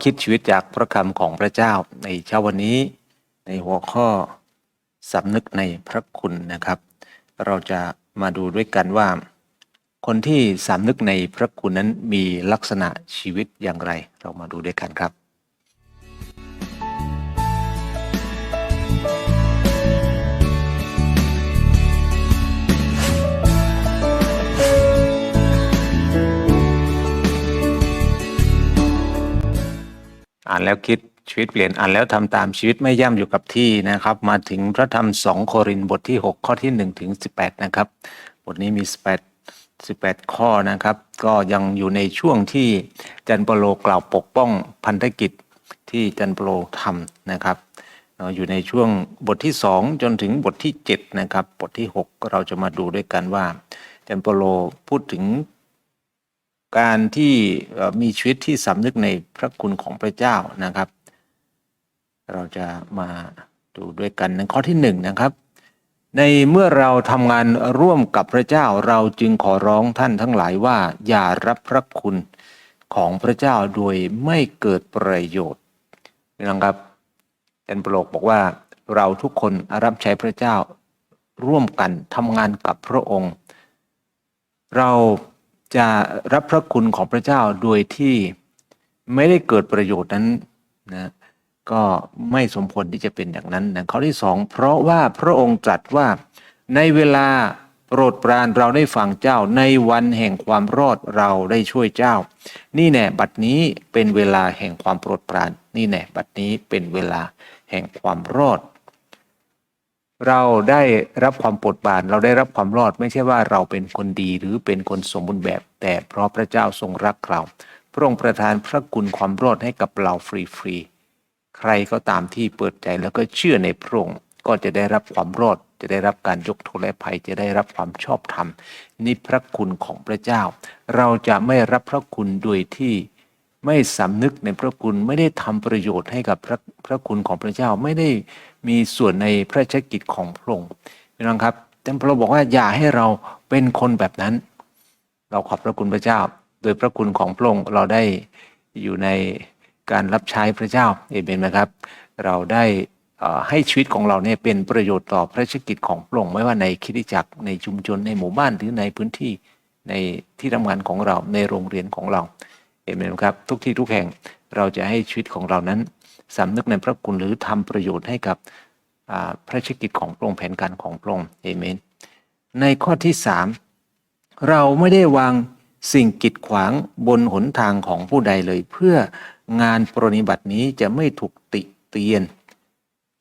คิดชีวิตจากพระคำของพระเจ้าในเช้าวันนี้ ในหัวข้อสำนึกในพระคุณนะครับ เราจะมาดูด้วยกันว่า คนที่สำนึกในพระคุณนั้นมีลักษณะชีวิตอย่างไร เรามาดูด้วยกันครับ อ่านแล้วคิดชีวิตเปลี่ยนอ่านแล้วทำตามชีวิตไม่ย่ำอยู่กับที่นะครับ มาถึงพระธรรมสองโครินบทที่ 6 ข้อที่1ถึง18 นะครับ บทนี้มี 18 18 ข้อนะครับ ก็ยังอยู่ในช่วงที่จันเปโลกล่าวปกป้องพันธกิจที่จันเปโลทำนะครับอยู่ในช่วงบทที่ 2 จนถึงบทที่ 7 นะครับ บทที่ 6 เราจะมาดูด้วยกันว่าจันเปโลพูดถึง การที่มีชีวิตที่สำนึกในพระคุณของพระเจ้านะครับ เราจะมาดูด้วยกันในข้อที่หนึ่งนะครับ ในเมื่อเราทำงานร่วมกับพระเจ้าเราจึงขอร้องท่านทั้งหลายว่า อย่ารับพระคุณของพระเจ้าโดยไม่เกิดประโยชน์นะครับอาจารย์โปรกบอกว่าเราทุกคนรับใช้พระเจ้าร่วมกันทำงานกับพระองค์ เรา จะรับพระคุณของพระเจ้าโดยที่ไม่ได้เกิดประโยชน์นั้นนะก็ไม่สมควรที่จะเป็นอย่างนั้นนะข้อที่สองเพราะว่าพระองค์ตรัสว่าในเวลาโปรดปรานเราได้ฟังเจ้าในวันแห่งความรอดเราได้ช่วยเจ้า นี่แน่บัดนี้เป็นเวลาแห่งความโปรดปราน นี่แน่บัดนี้เป็นเวลาแห่งความรอด เราได้รับความโปรดปราน เราได้รับความรอดไม่ใช่ว่าเราเป็นคนดีหรือเป็นคนสมบูรณ์แบบ แต่เพราะพระเจ้าทรงรักเรา พระองค์ประทานพระคุณความรอดให้กับเราฟรีๆ ใครก็ตามที่เปิดใจแล้วก็เชื่อในพระองค์ก็จะได้รับความรอด จะได้รับการยกโทษและภัย จะได้รับความชอบธรรมนี่พระคุณของพระเจ้า เราจะไม่รับพระคุณโดยที่ ไม่สำนึกในพระคุณไม่ได้ทำประโยชน์ให้กับพระพระคุณของพระเจ้าไม่ได้มีส่วนในพระราชกิจของพระองค์พี่น้องครับแต่พระองค์บอกว่าอย่าให้เราเป็นคนแบบนั้น เราขอบพระคุณพระเจ้า โดยพระคุณของพระองค์เราได้อยู่ในการรับใช้พระเจ้าเอเมนไหมครับ เราได้ให้ชีวิตของเราเนี่ยเป็นประโยชน์ต่อพระราชกิจของพระองค์ไม่ว่าในคริสตจักรในชุมชนในหมู่บ้านหรือในพื้นที่ในที่ทำงานของเราในโรงเรียนของเรา เอเมนครับทุกที่ทุกแห่งเราจะให้ชีวิตของเรานั้นสำนึกในพระคุณหรือทำประโยชน์ให้กับพระราชกิจของพระองค์แผนการของพระองค์เอเมน ในข้อที่สามเราไม่ได้วางสิ่งกีดขวางบนหนทางของผู้ใดเลย เพื่องานปรนิบัตินี้จะไม่ถูกติเตียน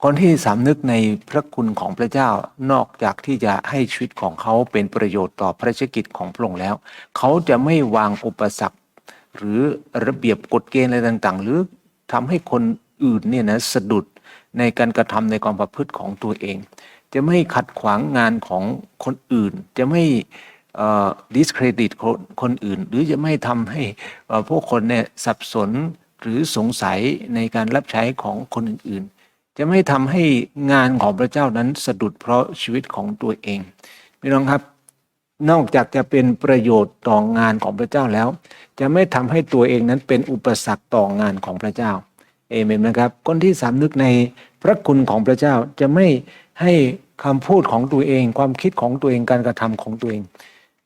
คนที่สำนึกในพระคุณของพระเจ้านอกจากที่จะให้ชีวิตของเขาเป็นประโยชน์ต่อพระราชกิจของพระองค์แล้ว เขาจะไม่วางอุปสรรค หรือระเบียบกฎเกณฑ์อะไรต่างๆ หรือทำให้คนอื่นเนี่ยนะสะดุดในการกระทำในความประพฤติของตัวเอง จะไม่ขัดขวางงานของคนอื่น จะไม่ดิสเครดิตคนคนอื่น หรือจะไม่ทำให้พวกคนเนี่ยสับสนหรือสงสัยในการรับใช้ของคนอื่นๆ จะไม่ทำให้งานของพระเจ้านั้นสะดุดเพราะชีวิตของตัวเองพี่น้องครับ นอกจากจะเป็นประโยชน์ต่องานของพระเจ้าแล้ว จะไม่ทำให้ตัวเองนั้นเป็นอุปสรรคต่องานของพระเจ้าเอเมนนะครับ คนที่สำนึกในพระคุณของพระเจ้าจะไม่ให้คำพูดของตัวเอง ความคิดของตัวเองการกระทำของตัวเอง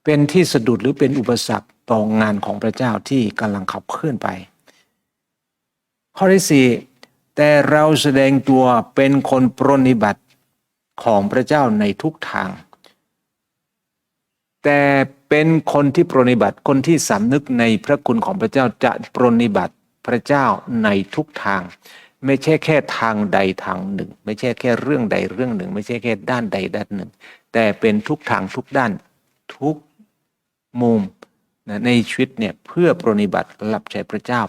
เป็นที่สะดุดหรือเป็นอุปสรรคต่องานของพระเจ้าที่กำลังขับเคลื่อนไป ข้อที่สี่แต่เราแสดงตัวเป็นคนปรนนิบัติของพระเจ้าในทุกทาง แต่เป็นคนที่ปรนิบัติคนที่สำนึกในพระคุณของพระเจ้าจะปรนิบัติพระเจ้าในทุกทาง ไม่ใช่แค่ทางใดทางหนึ่ง ไม่ใช่แค่เรื่องใดเรื่องหนึ่ง ไม่ใช่แค่ด้านใดด้านหนึ่ง แต่เป็นทุกทางทุกด้านทุกมุมนะในชีวิตเนี่ยเพื่อปรนิบัติรับใช้พระเจ้า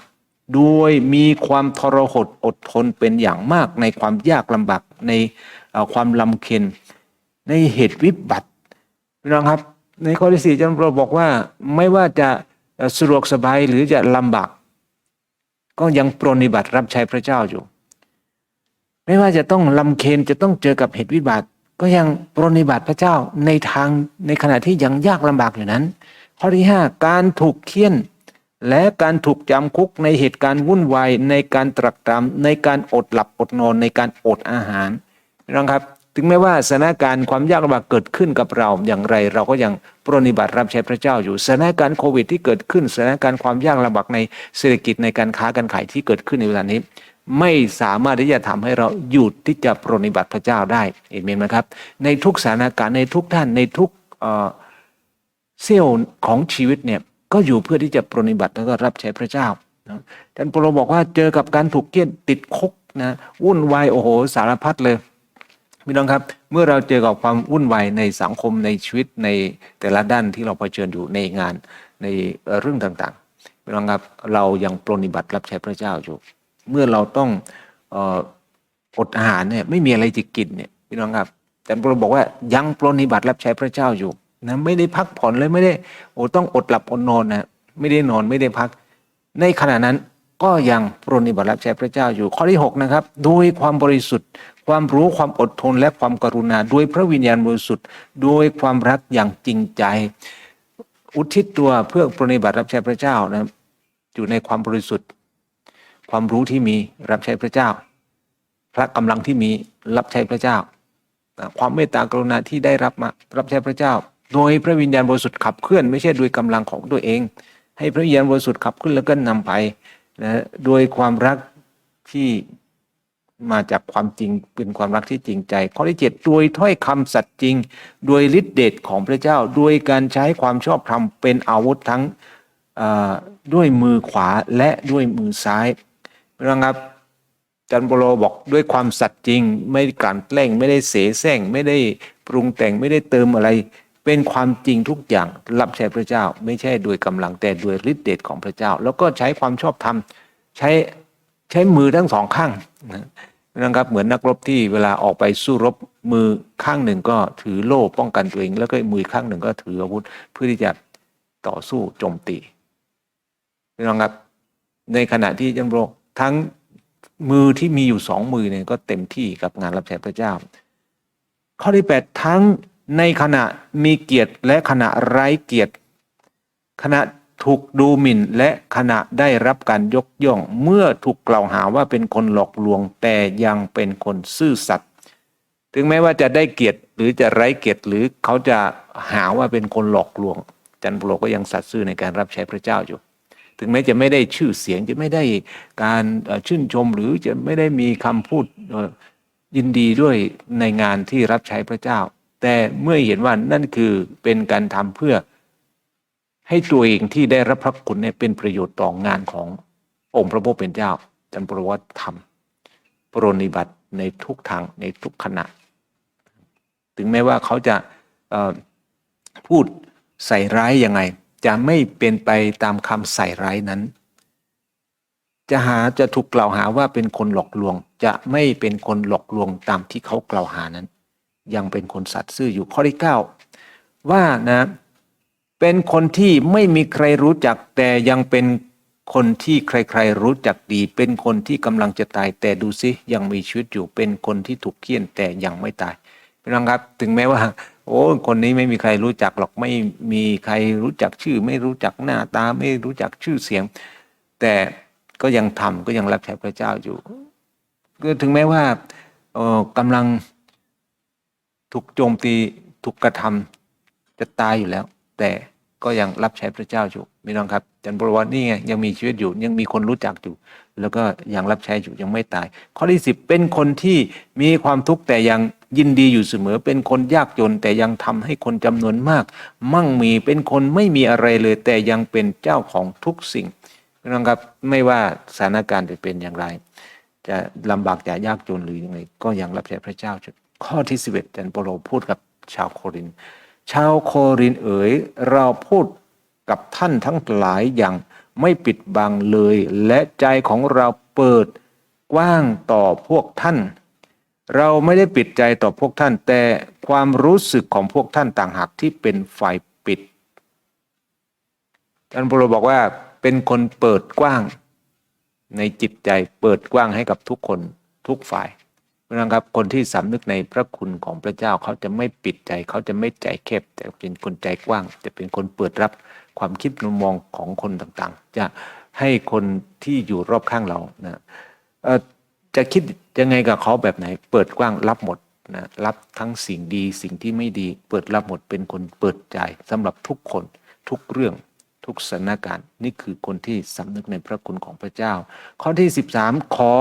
โดยมีความทรหดอดทนเป็นอย่างมากในความยากลำบากในความลำเค็ญในเหตุวิบัติพี่น้องครับ ในข้อที่สี่อาจารย์เราบอกว่าไม่ว่าจะสะดวกสบายหรือจะลำบากก็ยังปรนนิบัติรับใช้พระเจ้าอยู่ ไม่ว่าจะต้องลำเค็ญจะต้องเจอกับเหตุวิบัติ ก็ยังปรนนิบัติพระเจ้าในทางในขณะที่ยังยากลำบากอยู่นั้น ข้อที่ห้าการถูกเคี่ยน และการถูกจำคุกในเหตุการณ์วุ่นวายในการตรักตรำในการอดหลับอดนอนในการอดอาหารน้องครับ ถึงแม้ว่าสถานการณ์ความยากลำบากเกิดขึ้นกับเราอย่างไร เราก็ยังปรนนิบัติรับใช้พระเจ้าอยู่สถานการณ์โควิดที่เกิดขึ้นสถานการณ์ความยากลำบากในเศรษฐกิจในการค้าการขายที่เกิดขึ้นในเวลานี้ ไม่สามารถที่จะทำให้เราหยุดที่จะปรนนิบัติพระเจ้าได้เอเมนไหมครับ ในทุกสถานการณ์ในทุกท่านในทุกเซี่ยวของชีวิตเนี่ยก็อยู่เพื่อที่จะปรนนิบัติแล้วก็รับใช้พระเจ้าท่านโปรบอกว่าเจอกับการถูกเกี้ยนติดคุกนะวุ่นวายโอ้โหสารพัดเลย พี่น้องครับ เมื่อเราเจอกับความวุ่นวายในสังคมในชีวิตในแต่ละด้านที่เราเผชิญอยู่ในงานในเรื่องต่างๆพี่น้องครับเรายังปรนิบัติรับใช้พระเจ้าอยู่ เมื่อเราต้องอดอาหารเนี่ยไม่มีอะไรจะกินเนี่ยพี่น้องครับแต่พระบอกว่ายังปรนิบัติรับใช้พระเจ้าอยู่นะไม่ได้พักผ่อนเลยไม่ได้โอ้ต้องอดหลับอดนอนนะไม่ได้นอนไม่ได้พัก ในขณะนั้นก็ยังปรนนิบัติรับใช้พระเจ้าอยู่ข้อที่ 6 นะครับ โดยความบริสุทธิ์ ความรู้ความอดทนและความกรุณาด้วยพระวิญญาณบริสุทธิ์โดยความรักอย่างจริงใจ อุทิศตัวเพื่อปรนนิบัติรับใช้พระเจ้านะอยู่ในความบริสุทธิ์ ความรู้ที่มีรับใช้พระเจ้า พระกำลังที่มีรับใช้พระเจ้า ความเมตตากรุณาที่ได้รับมารับใช้พระเจ้า โดยพระวิญญาณบริสุทธิ์ขับเคลื่อนไม่ใช่โดยกำลังของตัวเอง ให้พระวิญญาณบริสุทธิ์ขับเคลื่อนแล้วก็นำไปนะโดยความรักที่ มาจากความจริงเป็นความรักที่จริงใจ ข้อที่เจ็ดโดยถ้อยคำสัตย์จริงโดยฤทธิเดชของพระเจ้าโดยการใช้ความชอบธรรมเป็นอาวุธทั้งด้วยมือขวาและด้วยมือซ้ายนะครับจันโปโลบอกด้วยความสัตย์จริง ไม่กลั่นแกล้งไม่ได้เสแสร้งไม่ได้ปรุงแต่งไม่ได้เติมอะไร เป็นความจริงทุกอย่างรับใช้พระเจ้า ไม่ใช่โดยกำลังแต่โดยฤทธิเดชของพระเจ้า แล้วก็ใช้ความชอบธรรมใช้ ใช้มือทั้งสองข้างนะครับเหมือนนักรบที่เวลาออกไปสู้รบมือข้างหนึ่งก็ถือโล่ป้องกันตัวเอง แล้วก็มือข้างหนึ่งก็ถืออาวุธเพื่อที่จะต่อสู้โจมตีน้องครับในขณะที่จันโปรทั้งมือที่มีอยู่สองมือเนี่ยก็เต็มที่กับงานรับใช้พระเจ้า ข้อที่แปดทั้งในขณะมีเกียรติและขณะไร้เกียรติ ขณะ ถูกดูหมิ่นและขณะได้รับการยกย่อง เมื่อถูกกล่าวหาว่าเป็นคนหลอกลวง แต่ยังเป็นคนซื่อสัตย์ถึงแม้ว่าจะได้เกียรติหรือจะไร้เกียรติหรือเขาจะหาว่าเป็นคนหลอกลวง จันโปรก็ยังสัตย์ซื่อในการรับใช้พระเจ้าอยู่ ถึงแม้จะไม่ได้ชื่อเสียงจะไม่ได้การชื่นชมหรือจะไม่ได้มีคำพูดยินดีด้วยในงานที่รับใช้พระเจ้า แต่เมื่อเห็นว่านั่นคือเป็นการทำเพื่อ ให้ตัวเองที่ได้รับพระคุณเนี่ยเป็นประโยชน์ต่องานขององค์พระผู้เป็นเจ้าจันปรวัตทำปรนนิบัติในทุกทางในทุกขณะ ถึงแม้ว่าเขาจะพูดใส่ร้ายยังไง จะไม่เป็นไปตามคำใส่ร้ายนั้น จะหาจะถูกกล่าวหาว่าเป็นคนหลอกลวง จะไม่เป็นคนหลอกลวงตามที่เขากล่าวหานั้น ยังเป็นคนสัตย์ซื่ออยู่ข้อที่เก้าว่านะ เป็นคนที่ไม่มีใครรู้จักแต่ยังเป็นคนที่ใครๆรู้จักดี เป็นคนที่กำลังจะตาย แต่ดูซิยังมีชีวิตอยู่เป็นคนที่ถูกเคี่ยนแต่ยังไม่ตายพี่น้องครับ ถึงแม้ว่า โอ้คนนี้ไม่มีใครรู้จักหรอกไม่มีใครรู้จักชื่อ ไม่รู้จักหน้าตาไม่รู้จักชื่อเสียง แต่ก็ยังทำก็ยังรับใช้พระเจ้าอยู่ก็ถึงแม้ว่าเออกำลังถูกโจมตีถูกกระทำจะตายอยู่แล้ว แต่ก็ยังรับใช้พระเจ้าอยู่พี่น้องครับจันบรวัตนี่ไงยังมีชีวิตอยู่ยังมีคนรู้จักอยู่ แล้วก็ยังรับใช้อยู่ยังไม่ตาย ข้อที่สิบเป็นคนที่มีความทุกข์แต่ยังยินดีอยู่เสมอ เป็นคนยากจนแต่ยังทำให้คนจำนวนมาก มั่งมีเป็นคนไม่มีอะไรเลย แต่ยังเป็นเจ้าของทุกสิ่งพี่น้องครับไม่ว่าสถานการณ์จะเป็นอย่างไร จะลำบากจะยากจนหรือยังไงก็ยังรับใช้พระเจ้าอยู่ข้อที่สิบเอ็ดจันโปโลพูดกับชาวโครินธ์ ชาวโครินเอ๋ยเราพูดกับท่านทั้งหลายอย่างไม่ปิดบังเลย และใจของเราเปิดกว้างต่อพวกท่าน เราไม่ได้ปิดใจต่อพวกท่าน แต่ความรู้สึกของพวกท่านต่างหากที่เป็นฝ่ายปิดท่านโปโลบอกว่าเป็นคนเปิดกว้าง ในจิตใจเปิดกว้างให้กับทุกคนทุกฝ่าย เพราะครับคนที่สำนึกในพระคุณของพระเจ้าเขาจะไม่ปิดใจ เขาจะไม่ใจแคบ แต่เป็นคนใจกว้าง จะเป็นคนเปิดรับความคิดมุมมองของคนต่างๆ จะให้คนที่อยู่รอบข้างเรานะจะคิดยังไงกับเขาแบบไหน เปิดกว้างรับหมดนะรับทั้งสิ่งดีสิ่งที่ไม่ดี เปิดรับหมดเป็นคนเปิดใจสำหรับทุกคนทุกเรื่องทุกสถานการณ์นี่คือคนที่สำนึกในพระคุณของพระเจ้า ข้อที่ 13 ขอ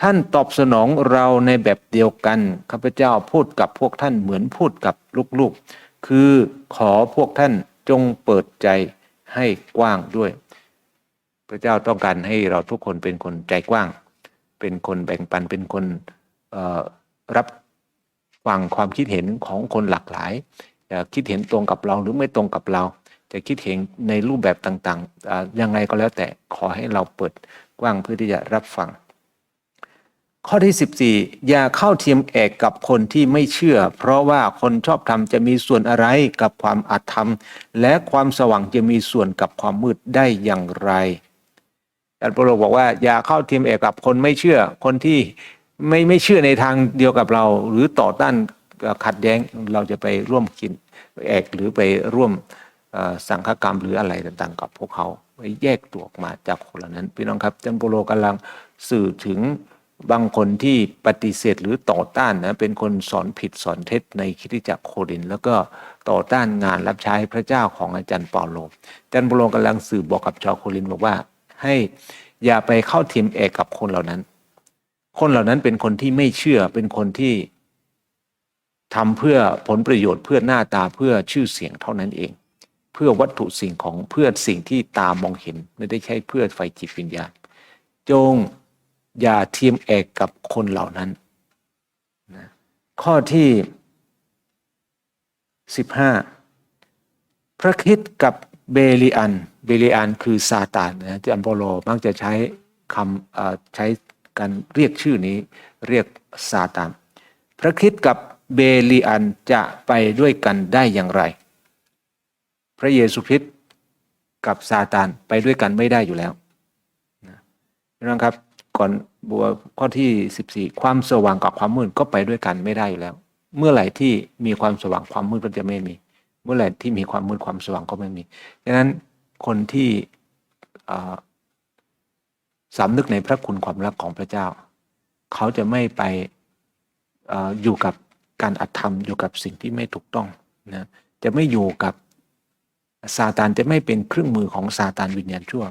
ท่านตอบสนองเราในแบบเดียวกันข้าพเจ้าพูดกับพวกท่านเหมือนพูดกับลูกๆ คือขอพวกท่านจงเปิดใจให้กว้างด้วย พระเจ้าต้องการให้เราทุกคนเป็นคนใจกว้าง เป็นคนแบ่งปันเป็นคนรับฟังความคิดเห็นของคนหลากหลายจะคิดเห็นตรงกับเราหรือไม่ตรงกับเราจะคิดเห็นในรูปแบบต่างๆยังไงก็แล้วแต่ขอให้เราเปิดกว้างเพื่อที่จะรับฟัง ข้อที่ 14 อย่าเข้าเทียมแอกกับคนที่ไม่เชื่อ เพราะว่าคนชอบธรรมจะมีส่วนอะไรกับความอาธรรม และความสว่างจะมีส่วนกับความมืดได้อย่างไรอาจารย์โปรโลบอกว่าอย่าเข้าเทียมแอกกับคนไม่เชื่อ คนที่ไม่ไม่เชื่อในทางเดียวกับเรา หรือต่อต้านขัดแย้งเราจะไปร่วมกินแอกหรือไปร่วมเอ่อสังฆกรรมหรืออะไรต่างๆ กับพวกเขาไปแยกตัวออกมาจากคนเหล่านั้นพี่น้องครับจันโปโลกำลังสื่อถึง บางคนที่ปฏิเสธหรือต่อต้านนะเป็นคนสอนผิดสอนเท็จในคริสตจักรโคริน แล้วก็ต่อต้านงานรับใช้พระเจ้าของอาจารย์เปาโลอาจารย์เปาโลกำลังสื่อบอกกับชาวโครินบอกว่า ให้อย่าไปเข้าทีมเอกกับคนเหล่านั้น คนเหล่านั้นเป็นคนที่ไม่เชื่อเป็นคนที่ทำเพื่อผลประโยชน์เพื่อหน้าตาเพื่อชื่อเสียงเท่านั้นเอง เพื่อวัตถุสิ่งของเพื่อสิ่งที่ตามองเห็นไม่ได้ใช่เพื่อไฟจิตวิญญาณจง อย่าเทียมแอกกับคนเหล่านั้นนะข้อที่15พระคิดกับเบลีอัน เบลีอันคือซาตานนะที่อัมโปโลมักจะใช้คำใช้การเรียกชื่อนี้เรียกซาตาน พระคิดกับเบลีอันจะไปด้วยกันได้อย่างไร พระเยซูคริสต์กับซาตานไปด้วยกันไม่ได้อยู่แล้วนะพี่น้องครับ ก่อนบัวข้อที่ 14 ความสว่างกับความมืดก็ไปด้วยกันไม่ได้อยู่แล้ว เมื่อไหร่ที่มีความสว่างความมืดก็จะไม่มี เมื่อไหร่ที่มีความมืดความสว่างก็ไม่มีดังนั้นคนที่สำนึกในพระคุณความรักของพระเจ้า เขาจะไม่ไปออยู่กับการอธรรมอยู่กับสิ่งที่ไม่ถูกต้องนะจะไม่อยู่กับซาตานจะไม่เป็นเครื่องมือของซาตานวิญญาณชั่ว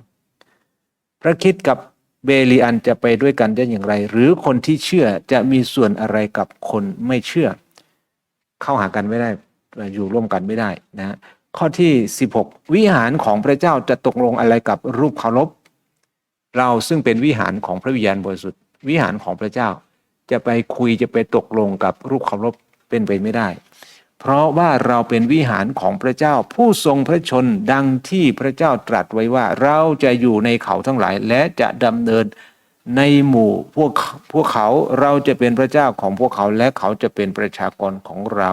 พระคิดกับ เบลีอันจะไปด้วยกันได้อย่างไร หรือคนที่เชื่อจะมีส่วนอะไรกับคนไม่เชื่อ เข้าหากันไม่ได้อยู่ร่วมกันไม่ได้นะข้อที่ 16 วิหารของพระเจ้าจะตกลงอะไรกับรูปเคารพเราซึ่งเป็นวิหารของพระวิญญาณบริสุทธิ์ วิหารของพระเจ้า จะไปคุยจะไปตกลงกับรูปเคารพเป็นไปไม่ได้ เพราะว่าเราเป็นวิหารของพระเจ้าผู้ทรงพระชนดังที่พระเจ้าตรัสไว้ว่า เราจะอยู่ในเขาทั้งหลาย และจะดำเนินในหมู่พวกพวกเขาเราจะเป็นพระเจ้าของพวกเขาและเขาจะเป็นประชากรของเรา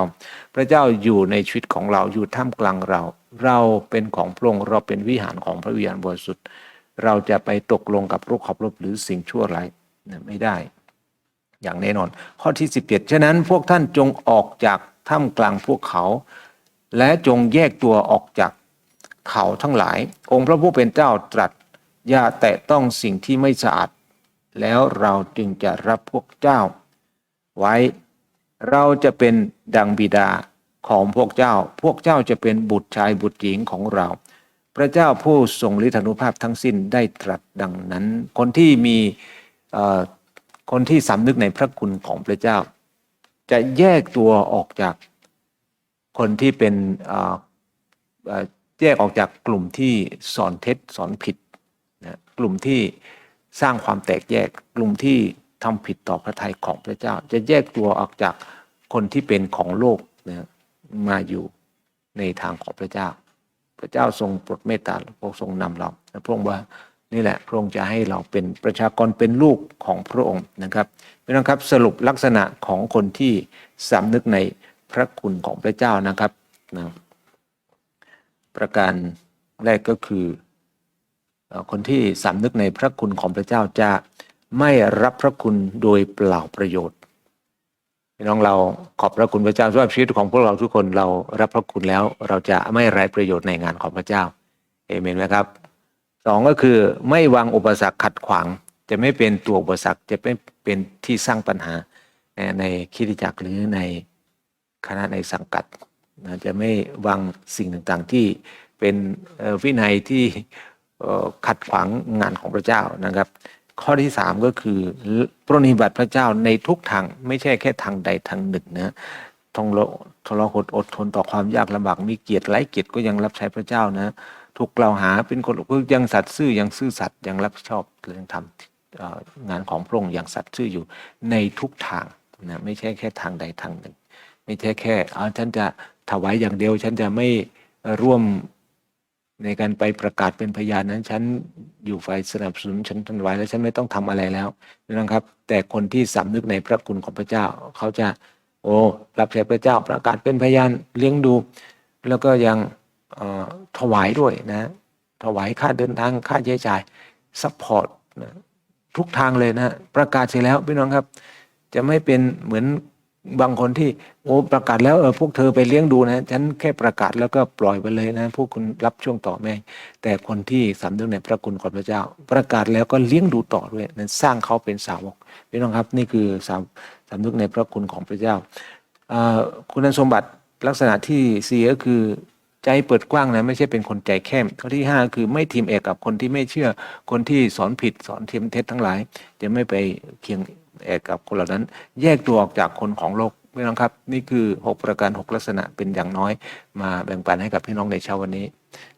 พระเจ้าอยู่ในชีวิตของเราอยู่ท่ามกลางเรา เราเป็นของพระองค์เราเป็นวิหารของพระวิญญาณบริสุทธิ์เราจะไปตกลงกับรูปเคารพหรือสิ่งชั่วร้ายไม่ได้ อย่างแน่นอน ข้อที่ 17 ฉะนั้นพวกท่านจงออกจาก ท่ามกลางพวกเขา และจงแยกตัวออกจากเขาทั้งหลาย องค์พระผู้เป็นเจ้าตรัสอย่าแตะต้องสิ่งที่ไม่สะอาด แล้วเราจึงจะรับพวกเจ้า ไว้ เราจะเป็นดังบิดาของพวกเจ้า พวกเจ้าจะเป็นบุตรชายบุตรหญิงของเรา พระเจ้าผู้ทรงฤทธานุภาพทั้งสิ้นได้ตรัสดังนั้น คนที่มีคนที่สำนึกในพระคุณของพระเจ้า จะแยกตัวออกจากคนที่เป็นแยกออกจากกลุ่มที่สอนเท็จสอนผิดนะกลุ่มที่สร้างความแตกแยกกลุ่มที่ทำผิดต่อพระทัยของพระเจ้า จะแยกตัวออกจากคนที่เป็นของโลกนะมาอยู่ในทางของพระเจ้า พระเจ้าทรงโปรดเมตตาพระองค์ทรงนำเราพระองค์ว่า นี่แหละพระองค์จะให้เราเป็นประชากรเป็นลูกของพระองค์นะครับพี่น้องครับสรุปลักษณะของคนที่สำนึกในพระคุณของพระเจ้านะครับนะประการแรกก็คือเอ่อคนที่สำนึกในพระคุณของพระเจ้าจะไม่รับพระคุณโดยเปล่าประโยชน์พี่น้องเราขอบพระคุณพระเจ้าสำหรับชีวิตของพวกเราทุกคนเรารับพระคุณแล้วเราจะไม่ไร้ประโยชน์ในงานของพระเจ้าเอเมนไหมครับ สองก็คือไม่วางอุปสรรคขัดขวาง จะไม่เป็นตัวอุปสรรคจะไม่เป็นที่สร้างปัญหาในคริสตจักรหรือในคณะในสังกัดนะจะไม่วางสิ่งต่างๆที่เป็นวินัยที่ขัดขวางงานของพระเจ้านะครับ ข้อที่สามก็คือปรนนิบัติพระเจ้าในทุกทางไม่ใช่แค่ทางใดทางหนึ่งนะทงโลทรหดอดทนต่อความยากลำบากมีเกียรติไร้เกียรติก็ยังรับใช้พระเจ้านะ ถูกกล่าวหาเป็นคนก็ยังสัตย์ซื่อยังซื่อสัตย์ยังรับผิดชอบเรื่องทำงานของพระองค์อย่างสัตย์ซื่ออยู่ในทุกทางนะไม่ใช่แค่ทางใดทางหนึ่ง ไม่ใช่แค่เอาฉันจะถวายอย่างเดียว ฉันจะไม่ร่วมในการไปประกาศเป็นพยานนั้น ฉันอยู่ฝ่ายสนับสนุนฉันถวายแล้วฉันไม่ต้องทำอะไรแล้วนะครับ แต่คนที่สำนึกในพระคุณของพระเจ้า เขาจะ โอ้รับใช้พระเจ้าประกาศเป็นพยานเลี้ยงดู แล้วก็ยัง ถวายด้วยนะถวายค่าเดินทางค่าใช้จ่ายซัพพอร์ตนะทุกทางเลยนะประกาศเสร็จแล้วพี่น้องครับ จะไม่เป็นเหมือนบางคนที่โอ้ประกาศแล้วเออพวกเธอไปเลี้ยงดูนะฉันแค่ประกาศแล้วก็ปล่อยไปเลยนะพวกคุณรับช่วงต่อแม่แต่คนที่สำนึกในพระคุณของพระเจ้า ประกาศแล้วก็เลี้ยงดูต่อด้วยนั้นสร้างเขาเป็นสาวกพี่น้องครับนี่คือสามสำนึกในพระคุณของพระเจ้าอ่าคุณสมบัติลักษณะที่สี่ก็คือ ใจเปิดกว้างนะไม่ใช่เป็นคนใจแคบข้อที่ห้าคือไม่ทีมเอกกับคนที่ไม่เชื่อคนที่สอนผิดสอนเทียมเท็จทั้งหลาย จะไม่ไปเคียงเอกกับคนเหล่านั้น แยกตัวออกจากคนของโลกพี่น้องครับ นี่คือ 6 ประการ 6 ลักษณะเป็นอย่างน้อย มาแบ่งปันให้กับพี่น้องในเช้าวันนี้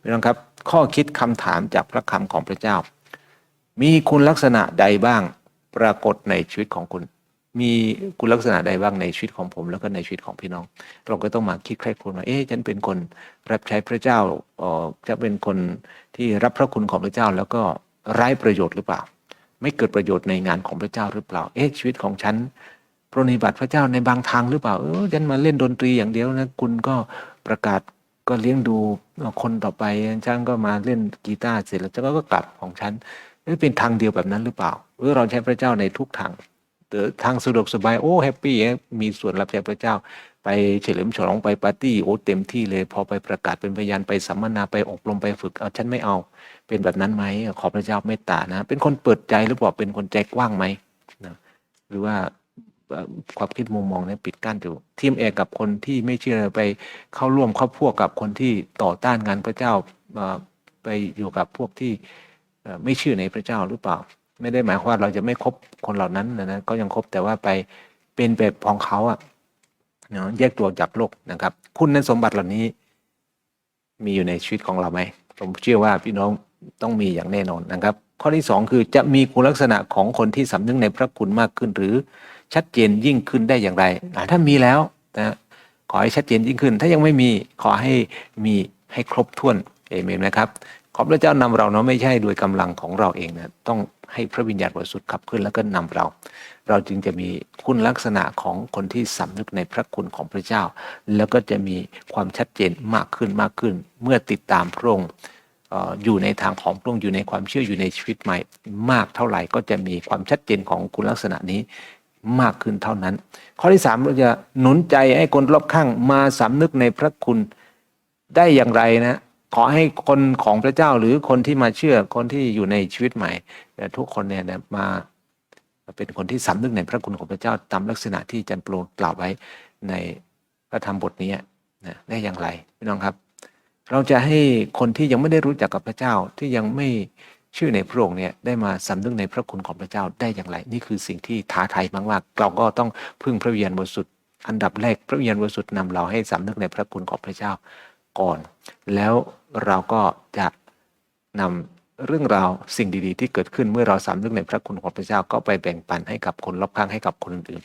พี่น้องครับ ข้อคิดคำถามจากพระคำของพระเจ้า มีคุณลักษณะใดบ้างปรากฏในชีวิตของคุณ มีคุณลักษณะใดบ้างในชีวิตของผม แล้วก็ในชีวิตของพี่น้อง เราก็ต้องมาคิดใคร่ครวญว่าเอ๊ะฉันเป็นคนรับใช้พระเจ้าเอ่อจะเป็นคนที่รับพระคุณของพระเจ้า แล้วก็ไร้ประโยชน์หรือเปล่า ไม่เกิดประโยชน์ในงานของพระเจ้าหรือเปล่า เอ๊ะชีวิตของฉันปรนนิบัติพระเจ้าในบางทางหรือเปล่าเออฉันมาเล่นดนตรีอย่างเดียวนะคุณก็ประกาศก็เลี้ยงดูคนต่อไปฉันก็มาเล่นกีตาร์เสร็จแล้วฉันก็กลับของฉันเอ๊ะเป็นทางเดียวแบบนั้นหรือเปล่าหรือเราใช้พระเจ้าในทุกทาง ทางสะดวกสบาย โอ้แฮปปี้มีส่วนรับใช้พระเจ้า ไปเฉลิมฉลองไปปาร์ตี้โอ้เต็มที่เลย พอไปประกาศเป็นพยานไปสัมมนาไปอบรมไปฝึกเอาฉันไม่เอา เป็นแบบนั้นไหมขอพระเจ้าเมตตานะ เป็นคนเปิดใจหรือเปล่าเป็นคนใจกว้างไหมนะหรือว่าความคิดมุมมองนี่ยปิดกั้นอยู่ทีมเอกกับคนที่ไม่เชื่อไปเข้าร่วมเข้าพวกกับคนที่ต่อต้านงานพระเจ้าไปอยู่กับพวกที่ไม่เชื่อในพระเจ้าหรือเปล่า ไม่ได้หมายความว่าเราจะไม่คบคนเหล่านั้นนะนะก็ยังคบแต่ว่าไปเป็นแบบของเขาอะเนาะแยกตัวจากโลกนะครับ คุณนั้นสมบัติเหล่านี้ มีอยู่ในชีวิตของเราไหมผมเชื่อว่าพี่น้องต้องมีอย่างแน่นอนนะครับ ข้อที่สองคือจะมีคุณลักษณะของคนที่สำนึกในพระคุณมากขึ้น หรือชัดเจนยิ่งขึ้นได้อย่างไรถ้ามีแล้วนะขอให้ชัดเจนยิ่งขึ้น ถ้ายังไม่มีขอให้มีให้ครบถ้วนเอเมนนะครับ ขอบพระเจ้านำเราเนาะไม่ใช่โดยกำลังของเราเองนะต้องให้พระวิญญาณบริสุทธิ์ขับเคลื่อนแล้วก็นำเรา เราจึงจะมีคุณลักษณะของคนที่สำนึกในพระคุณของพระเจ้า แล้วก็จะมีความชัดเจนมากขึ้นมากขึ้น เมื่อติดตามพระองค์เอ่ออยู่ในทางของพระองค์อยู่ในความเชื่ออยู่ในชีวิตใหม่ มากเท่าไหร่ก็จะมีความชัดเจนของคุณลักษณะนี้มากขึ้นเท่านั้น ข้อที่สามเราจะหนุนใจให้คนรอบข้างมาสำนึกในพระคุณได้อย่างไรนะ ขอให้คนของพระเจ้าหรือคนที่มาเชื่อคนที่อยู่ในชีวิตใหม่แต่ทุกคนเนี่ยมาเป็นคนที่สำนึกในพระคุณของพระเจ้าตามลักษณะที่อาจันโปรกล่าวไว้ในพระธรรมบทนี้นะได้อย่างไรพี่น้องครับ เราจะให้คนที่ยังไม่ได้รู้จักกับพระเจ้าที่ยังไม่เชื่อในพระองค์เนี่ยได้มาสำนึกในพระคุณของพระเจ้าได้อย่างไร นี่คือสิ่งที่ท้าทายมากๆเราก็ต้องพึ่งพระวิญญาณบริสุทธิ์อันดับแรกพระวิญญาณบริสุทธิ์นำเราให้สำนึกในพระคุณของพระเจ้า ก่อน แล้วเราก็จะนำเรื่องราวสิ่งดีๆ ที่เกิดขึ้นเมื่อเราสำนึกในพระคุณของพระเจ้าก็ไปแบ่งปันให้กับคนรอบข้างให้กับคนอื่น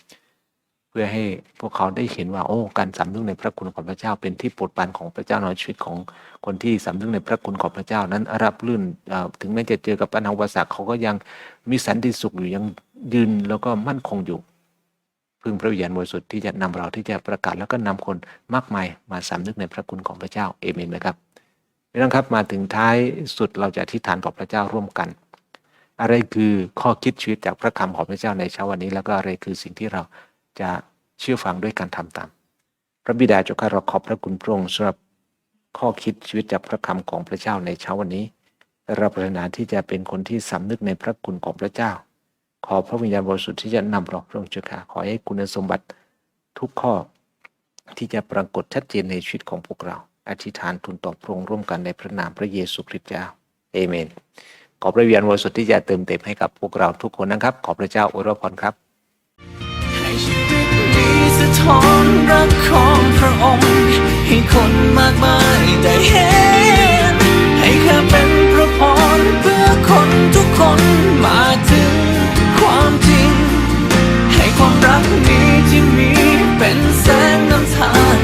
เพื่อให้พวกเขาได้เห็นว่าโอ้การสำนึกในพระคุณของพระเจ้า เป็นที่โปรดปรานของพระเจ้าในชีวิตของคนที่สำนึกในพระคุณของพระเจ้านั้นรับลื่นถึงแม้จะเจอกับปัญหาอุปสรรคเขาก็ยังมีสันติสุขอยู่ยังยืนแล้วก็มั่นคงอยู่ พึ่งพระวิญญาณบริสุทธิ์ที่จะนำเราที่จะประกาศแล้วก็นำคนมากมายมาสำนึกในพระคุณของพระเจ้าเอเมนไหมครับพี่น้องครับมาถึงท้ายสุดเราจะอธิษฐานต่อพระเจ้าร่วมกัน อะไรคือข้อคิดชีวิตจากพระคำของพระเจ้าในเช้าวันนี้ แล้วก็อะไรคือสิ่งที่เราจะเชื่อฟังด้วยการทำตาม พระบิดาเจ้าข้าเราขอบพระคุณพระองค์สำหรับข้อคิดชีวิตจากพระคำของพระเจ้าในเช้าวันนี้เราปรารถนาที่จะเป็นคนที่สำนึกในพระคุณของพระเจ้า ขอพระวิญญาณบริสุทธิ์ที่จะนำเราพระองค์เจ้าข้าขอให้คุณสมบัติทุกข้อที่จะปรากฏชัดเจนในชีวิตของพวกเรา อธิษฐานทูลต่อพระองค์ร่วมกันในพระนามพระเยซูคริสต์เจ้าเอเมน ขอพระวิญญาณบริสุทธิ์ที่จะเติมเต็มให้กับพวกเราทุกคนนะครับ ขอพระเจ้าอวยพรครับให้ชีวิตนี้สะท้อนรักของพระองค์ให้คนมากมายได้เห็น นี้ที่มีเป็นแสงนำทาง